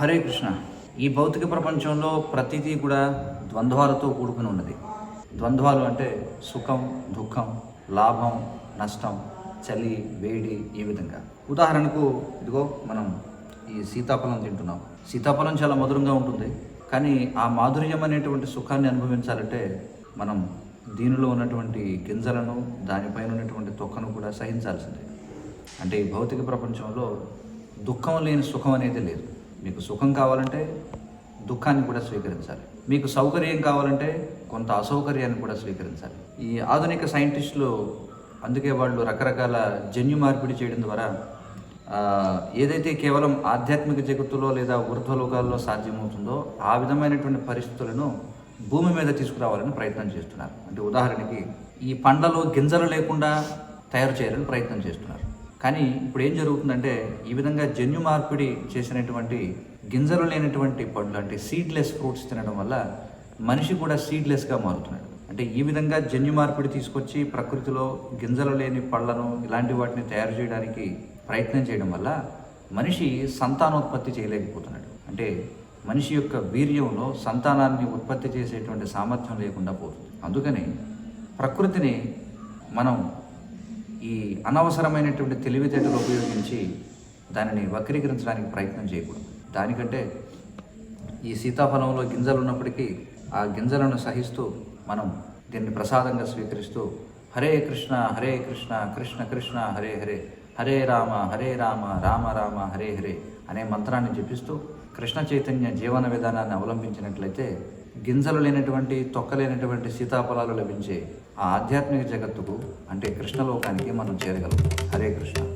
హరే కృష్ణ. ఈ భౌతిక ప్రపంచంలో ప్రతిదీ కూడా ద్వంద్వాలతో కూడుకుని ఉన్నది. ద్వంద్వాలు అంటే సుఖం దుఃఖం లాభం నష్టం చలి వేడి ఈ విధంగా? ఉదాహరణకు ఇదిగో మనం ఈ సీతాఫలం తింటున్నాం. సీతాఫలం చాలా మధురంగా ఉంటుంది. కానీ ఆ మాధుర్యం అనేటువంటి సుఖాన్ని అనుభవించాలంటే మనం దీనిలో ఉన్నటువంటి గింజలను దానిపైన ఉన్నటువంటి తొక్కను కూడా సహించాల్సిందే. అంటే ఈ భౌతిక ప్రపంచంలో దుఃఖం లేని సుఖం అనేది లేదు. మీకు సుఖం కావాలంటే దుఃఖాన్ని కూడా స్వీకరించాలి. మీకు సౌకర్యం కావాలంటే కొంత అసౌకర్యాన్ని కూడా స్వీకరించాలి. ఈ ఆధునిక సైంటిస్టులు అందుకే వాళ్ళు రకరకాల జన్యు మార్పిడి చేయడం ద్వారా ఏదైతే కేవలం ఆధ్యాత్మిక జగత్తులో లేదా ఊర్ధ్వలోకాల్లో సాధ్యమవుతుందో ఆ విధమైనటువంటి పరిస్థితులను భూమి మీద తీసుకురావాలని ప్రయత్నం చేస్తున్నారు. అంటే ఉదాహరణకి ఈ పండ్లలో గింజలు లేకుండా తయారు చేయాలని ప్రయత్నం చేస్తున్నారు. కానీ ఇప్పుడు ఏం జరుగుతుందంటే ఈ విధంగా జన్యు మార్పిడి చేసినటువంటి గింజలు లేనటువంటి పండ్లు అంటే సీడ్లెస్ ఫ్రూట్స్ తినడం వల్ల మనిషి కూడా సీడ్లెస్గా మారుతున్నాడు. అంటే ఈ విధంగా జన్యు మార్పిడి తీసుకొచ్చి ప్రకృతిలో గింజలు లేని పళ్ళను ఇలాంటి వాటిని తయారు చేయడానికి ప్రయత్నం చేయడం వల్ల మనిషి సంతానోత్పత్తి చేయలేకపోతున్నాడు. అంటే మనిషి యొక్క వీర్యంలో సంతానాన్ని ఉత్పత్తి చేసేటువంటి సామర్థ్యం లేకుండా పోతుంది. అందుకని ప్రకృతిని మనం ఈ అనవసరమైనటువంటి తెలివితేటలు ఉపయోగించి దానిని వక్రీకరించడానికి ప్రయత్నం చేయకూడదు. దానికంటే ఈ సీతాఫలంలో గింజలు ఉన్నప్పటికీ ఆ గింజలను సహిస్తూ మనం దీన్ని ప్రసాదంగా స్వీకరిస్తూ హరే కృష్ణ హరే కృష్ణ కృష్ణ కృష్ణ హరే హరే హరే రామ హరే రామ రామ రామ హరే హరే అనే మంత్రాన్ని జపిస్తూ కృష్ణ చైతన్య జీవన విధానాన్ని అవలంబించినట్లయితే గింజలు లేనటువంటి తొక్క లేనటువంటి సీతాఫలాలు లభించే ఆ ఆధ్యాత్మిక జగత్తుకు అంటే కృష్ణలోకానికి మనం చేరగలం. హరే కృష్ణ.